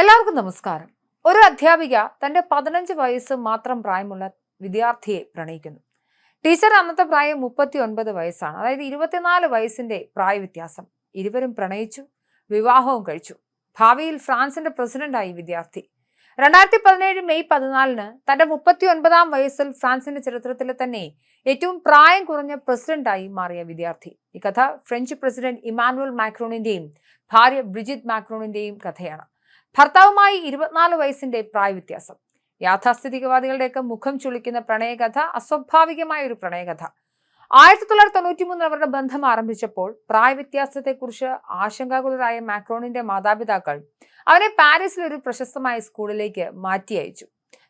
എല്ലാവർക്കും നമസ്കാരം. ഒരു അധ്യാപിക തന്റെ പതിനഞ്ച് വയസ്സ് മാത്രം പ്രായമുള്ള വിദ്യാർത്ഥിയെ പ്രണയിക്കുന്നു. ടീച്ചർ അന്നത്തെ പ്രായം മുപ്പത്തി ഒൻപത് വയസ്സാണ്. അതായത് ഇരുപത്തിനാല് വയസ്സിന്റെ പ്രായവ്യത്യാസം. ഇരുവരും പ്രണയിച്ചു വിവാഹവും കഴിച്ചു. ഭാവിയിൽ ഫ്രാൻസിന്റെ പ്രസിഡന്റായി വിദ്യാർത്ഥി. രണ്ടായിരത്തി പതിനേഴ് മെയ് പതിനാലിന് തന്റെ മുപ്പത്തി ഒൻപതാം വയസ്സിൽ ഫ്രാൻസിന്റെ ചരിത്രത്തിലെ തന്നെ ഏറ്റവും പ്രായം കുറഞ്ഞ പ്രസിഡന്റായി മാറിയ വിദ്യാർത്ഥി. ഈ കഥ ഫ്രഞ്ച് പ്രസിഡന്റ് ഇമാനുവൽ മാക്രോണിന്റെയും ഭാര്യ ബ്രിജിത് മാക്രോണിന്റെയും കഥയാണ്. ഭർത്താവുമായി ഇരുപത്തിനാല് വയസ്സിന്റെ പ്രായവ്യത്യാസം. യാഥാസ്ഥിതികവാദികളുടെയൊക്കെ മുഖം ചുളിക്കുന്ന പ്രണയകഥ അസ്വാഭാവികമായ ഒരു പ്രണയകഥ. ആയിരത്തി തൊള്ളായിരത്തി തൊണ്ണൂറ്റി മൂന്നിൽ അവരുടെ ബന്ധം ആരംഭിച്ചപ്പോൾ പ്രായവ്യത്യാസത്തെക്കുറിച്ച് ആശങ്കാകുലരായ മാക്രോണിന്റെ മാതാപിതാക്കൾ അവനെ പാരീസിലെ ഒരു പ്രശസ്തമായ സ്കൂളിലേക്ക് മാറ്റി അയച്ചു.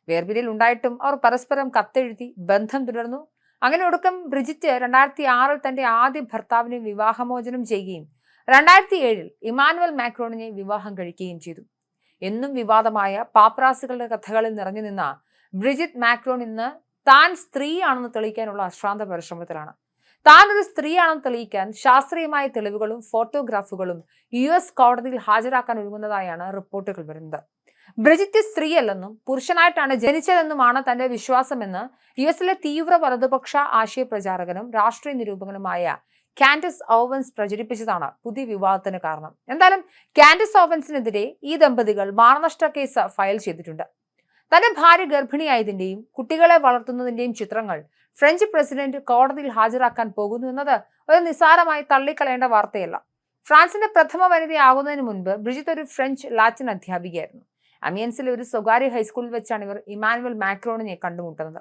വേർപിരിയിൽ ഉണ്ടായിട്ടും അവർ പരസ്പരം കത്തെഴുതി ബന്ധം തുടർന്നു. അങ്ങനെ ഒടുക്കം ബ്രിജിറ്റ് രണ്ടായിരത്തി ആറിൽ തന്റെ ആദ്യ ഭർത്താവിനെ വിവാഹമോചനം ചെയ്യുകയും രണ്ടായിരത്തി ഏഴിൽ ഇമാനുവൽ മാക്രോണിനെ വിവാഹം കഴിക്കുകയും ചെയ്തു. എന്നും വിവാദമായ പാപ്രാസുകളുടെ കഥകളിൽ നിറഞ്ഞു നിന്ന ബ്രിജിത് മാക്രോൺ ഇന്ന് താൻ സ്ത്രീയാണെന്ന് തെളിയിക്കാനുള്ള അശ്രാന്ത പരിശ്രമത്തിലാണ്. താൻ ഒരു സ്ത്രീയാണെന്ന് തെളിയിക്കാൻ ശാസ്ത്രീയമായ തെളിവുകളും ഫോട്ടോഗ്രാഫുകളും യു എസ് കോടതിയിൽ ഹാജരാക്കാൻ ഒരുങ്ങുന്നതായാണ് റിപ്പോർട്ടുകൾ വരുന്നത്. ബ്രിജിറ്റ് സ്ത്രീയല്ലെന്നും പുരുഷനായിട്ടാണ് ജനിച്ചതെന്നുമാണ് തന്റെ വിശ്വാസമെന്ന് യു എസിലെ തീവ്ര വലതുപക്ഷ ആശയ പ്രചാരകനും രാഷ്ട്രീയ നിരൂപകനുമായ കാൻഡസ് ഓവൻസ് പ്രചരിപ്പിച്ചതാണ് പുതിയ വിവാദത്തിന് കാരണം. എന്തായാലും കാൻഡസ് ഓവൻസിനെതിരെ ഈ ദമ്പതികൾ മാനനഷ്ട കേസ് ഫയൽ ചെയ്തിട്ടുണ്ട്. തന്റെ ഭാര്യ ഗർഭിണിയായതിന്റെയും കുട്ടികളെ വളർത്തുന്നതിന്റെയും ചിത്രങ്ങൾ ഫ്രഞ്ച് പ്രസിഡന്റ് കോടതിയിൽ ഹാജരാക്കാൻ പോകുന്നു എന്നത് ഒരു നിസ്സാരമായി തള്ളിക്കളയേണ്ട വാർത്തയല്ല. ഫ്രാൻസിന്റെ പ്രഥമ വനിതയാകുന്നതിന് മുൻപ് ബ്രിജിത്ത് ഒരു ഫ്രഞ്ച് ലാറ്റിൻ അധ്യാപികയായിരുന്നു. അമിയൻസിലെ ഒരു സ്വകാര്യ ഹൈസ്കൂളിൽ വെച്ചാണ് ഇവർ ഇമാനുവൽ മാക്രോണിനെ കണ്ടുമുട്ടുന്നത്.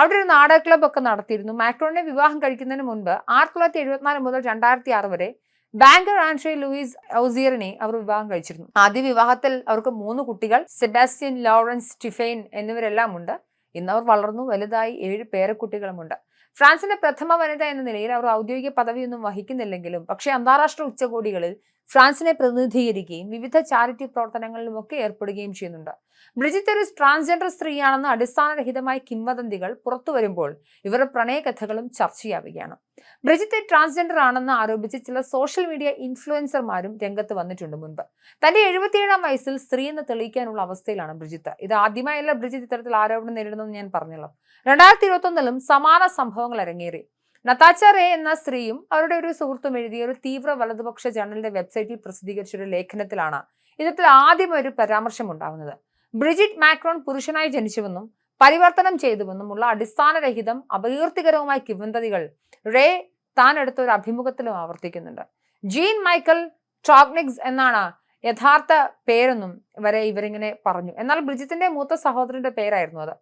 അവിടെ ഒരു നാടക ക്ലബ് ഒക്കെ നടത്തിയിരുന്നു. മാക്രോണിനെ വിവാഹം കഴിക്കുന്നതിന് മുൻപ് ആയിരത്തി തൊള്ളായിരത്തി എഴുപത്തിനാല് മുതൽ രണ്ടായിരത്തി ആറ് വരെ ബാങ്കർ ആൻഡ്രേ ലൂയിസ് ഔസിയറിനെ അവർ വിവാഹം കഴിച്ചിരുന്നു. ആദ്യ വിവാഹത്തിൽ അവർക്ക് മൂന്ന് കുട്ടികൾ സെബാസ്റ്റ്യൻ ലോറൻസ് ടിഫൈൻ എന്നിവരെല്ലാം ഉണ്ട്. ഇന്ന് അവർ വളർന്നു വലുതായി ഏഴ് പേരക്കുട്ടികളുമുണ്ട്. ഫ്രാൻസിന്റെ പ്രഥമ വനിത എന്ന നിലയിൽ അവർ ഔദ്യോഗിക പദവിയൊന്നും വഹിക്കുന്നില്ലെങ്കിലും പക്ഷേ അന്താരാഷ്ട്ര ഉച്ചകോടികളിൽ ഫ്രാൻസിനെ പ്രതിനിധീകരിക്കുകയും വിവിധ ചാരിറ്റി പ്രവർത്തനങ്ങളിലുമൊക്കെ ഏർപ്പെടുകയും ചെയ്യുന്നുണ്ട്. ബ്രിജിത്ത് ഒരു ട്രാൻസ്ജെൻഡർ സ്ത്രീയാണെന്ന് അടിസ്ഥാനരഹിതമായ കിംവദന്തികൾ പുറത്തു വരുമ്പോൾ ഇവരുടെ പ്രണയകഥകളും ചർച്ചയാവുകയാണ്. ബ്രിജിത്ത് ട്രാൻസ്ജെൻഡർ ആണെന്ന് ആരോപിച്ച് ചില സോഷ്യൽ മീഡിയ ഇൻഫ്ലുവൻസർമാരും രംഗത്ത് വന്നിട്ടുണ്ട് മുൻപ്. തന്റെ എഴുപത്തിയേഴാം വയസ്സിൽ സ്ത്രീ എന്ന് തെളിയിക്കാനുള്ള അവസ്ഥയിലാണ് ബ്രിജിത്ത്. ഇത് ആദ്യമായല്ല ബ്രിജിത്ത് ഇത്തരത്തിൽ ആരോപണം നേരിടുന്നതെന്ന് ഞാൻ പറഞ്ഞല്ലോ. രണ്ടായിരത്തി ഇരുപത്തൊന്നിലും സമാന സംഭവങ്ങൾ അരങ്ങേറി. നതാച്ച റേ എന്ന സ്ത്രീയും അവരുടെ ഒരു സുഹൃത്തും എഴുതിയ ഒരു തീവ്ര വലതുപക്ഷ ജേണലിന്റെ വെബ്സൈറ്റിൽ പ്രസിദ്ധീകരിച്ച ഒരു ലേഖനത്തിലാണ് ഇത്തരത്തിൽ ആദ്യം ഒരു പരാമർശം ഉണ്ടാകുന്നത് ബ്രിജിറ്റ് മാക്രോൺ പുരുഷനായി ജനിച്ചുവെന്നും പരിവർത്തനം ചെയ്തുവെന്നുമുള്ള അടിസ്ഥാനരഹിതം അപകീർത്തികരവുമായ കിംവന്തതികൾ റേ താൻ എടുത്ത ഒരു അഭിമുഖത്തിലും ആവർത്തിക്കുന്നുണ്ട്. ജീൻ മൈക്കൽ ട്രോഗ്നിക്സ് എന്നാണ് യഥാർത്ഥ പേരെന്നും വരെ ഇവരിങ്ങനെ പറഞ്ഞു. എന്നാൽ ബ്രിജിത്തിന്റെ മൂത്ത സഹോദരന്റെ പേരായിരുന്നു അത്.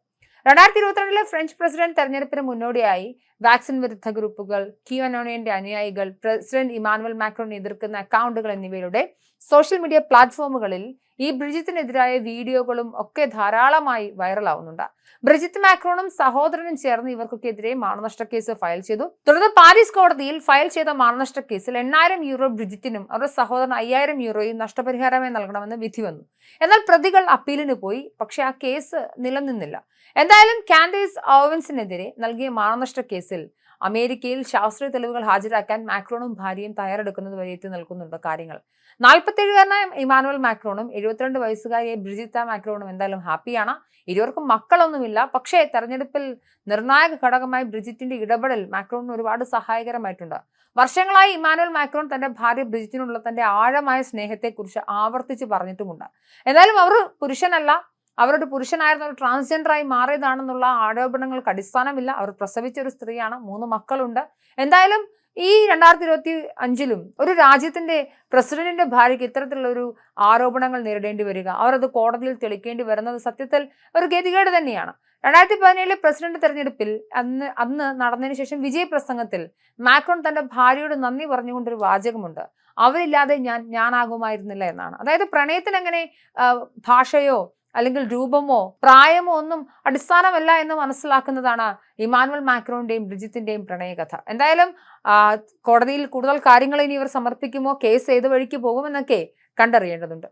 രണ്ടായിരത്തി ഇരുപത്തിരണ്ടിലെ ഫ്രഞ്ച് പ്രസിഡന്റ് തെരഞ്ഞെടുപ്പിന് മുന്നോടിയായി വാക്സിൻ വിരുദ്ധ ഗ്രൂപ്പുകൾ കിയോനോണിയന്റെ അനുയായികൾ പ്രസിഡന്റ് ഇമാനുവൽ മാക്രോൺ എതിർക്കുന്ന അക്കൗണ്ടുകൾ എന്നിവയുടെ സോഷ്യൽ മീഡിയ പ്ലാറ്റ്ഫോമുകളിൽ ഈ ബ്രിജിത്തിനെതിരായ വീഡിയോകളും ഒക്കെ ധാരാളമായി വൈറലാവുന്നുണ്ട്. ബ്രിജിത്ത് മാക്രോണും സഹോദരനും ചേർന്ന് ഇവർക്കൊക്കെതിരെ മാനനഷ്ട കേസ് ഫയൽ ചെയ്തു. തുടർന്ന് പാരീസ് കോടതിയിൽ ഫയൽ ചെയ്ത മാനനഷ്ട കേസിൽ എണ്ണായിരം യൂറോ ബ്രിജിത്തിനും അവരുടെ സഹോദരൻ അയ്യായിരം യൂറോയും നഷ്ടപരിഹാരമായി നൽകണമെന്ന് വിധി വന്നു. എന്നാൽ പ്രതികൾ അപ്പീലിന് പോയി പക്ഷെ ആ കേസ് നിലനിന്നില്ല. എന്തായാലും കാൻഡീസ് ഓവൻസിനെതിരെ നൽകിയ മാനനഷ്ട കേസിൽ അമേരിക്കയിൽ ശാസ്ത്രീയ തെളിവുകൾ ഹാജരാക്കാൻ മാക്രോണും ഭാര്യയും തയ്യാറെടുക്കുന്നത് വരെ എത്തി നിൽക്കുന്നുണ്ട് കാര്യങ്ങൾ. നാൽപ്പത്തേഴുകാരനായ ഇമാനുവൽ മാക്രോണും എഴുപത്തിരണ്ട് വയസ്സുകാരിയെ ബ്രിജിത്ത മാക്രോണും എന്തായാലും ഹാപ്പിയാണ്. ഇരുവർക്കും മക്കളൊന്നുമില്ല. പക്ഷേ തെരഞ്ഞെടുപ്പിൽ നിർണായക ഘടകമായി ബ്രിജിറ്റിന്റെ ഇടപെടൽ മാക്രോണിന് ഒരുപാട് സഹായകരമായിട്ടുണ്ട്. വർഷങ്ങളായി ഇമാനുവൽ മാക്രോൺ തന്റെ ഭാര്യ ബ്രിജിറ്റിനുള്ള തന്റെ ആഴമായ സ്നേഹത്തെക്കുറിച്ച് ആവർത്തിച്ച് പറഞ്ഞിട്ടുമുണ്ട്. എന്നാലും അവർ പുരുഷനല്ല അവരുടെ പുരുഷനായിരുന്ന ഒരു ട്രാൻസ്ജെൻഡറായി മാറിയതാണെന്നുള്ള ആരോപണങ്ങൾക്ക് അടിസ്ഥാനമില്ല. അവർ പ്രസവിച്ച ഒരു സ്ത്രീയാണ്. മൂന്ന് മക്കളുണ്ട്. എന്തായാലും ഈ രണ്ടായിരത്തി ഇരുപത്തി അഞ്ചിലും ഒരു രാജ്യത്തിന്റെ പ്രസിഡന്റിന്റെ ഭാര്യയ്ക്ക് ഇത്തരത്തിലുള്ളൊരു ആരോപണങ്ങൾ നേരിടേണ്ടി വരിക. അവരത് കോടതിയിൽ തെളിക്കേണ്ടി വരുന്നത് സത്യത്തിൽ ഒരു ഗതികേട് തന്നെയാണ്. രണ്ടായിരത്തി പതിനേഴിലെ പ്രസിഡന്റ് തെരഞ്ഞെടുപ്പിൽ അന്ന് അന്ന് നടന്നതിന് ശേഷം വിജയ പ്രസംഗത്തിൽ മാക്രോൺ തന്റെ ഭാര്യയോട് നന്ദി പറഞ്ഞുകൊണ്ടൊരു വാചകമുണ്ട്. അവരില്ലാതെ ഞാൻ ഞാനാകുമായിരുന്നില്ല എന്നാണ്. അതായത് പ്രണയത്തിന് ഭാഷയോ അല്ലെങ്കിൽ രൂപമോ പ്രായമോ ഒന്നും അടിസ്ഥാനമല്ല എന്ന് മനസ്സിലാക്കുന്നതാണ് ഇമാനുവൽ മാക്രോന്റെയും ബ്രിജിത്തിന്റെയും പ്രണയകഥ. എന്തായാലും കോടതിയിൽ കൂടുതൽ കാര്യങ്ങൾ ഇനി ഇവർ സമർപ്പിക്കുമോ കേസ് ഏത് വഴിക്ക് പോകുമെന്നൊക്കെ കണ്ടറിയേണ്ടതുണ്ട്.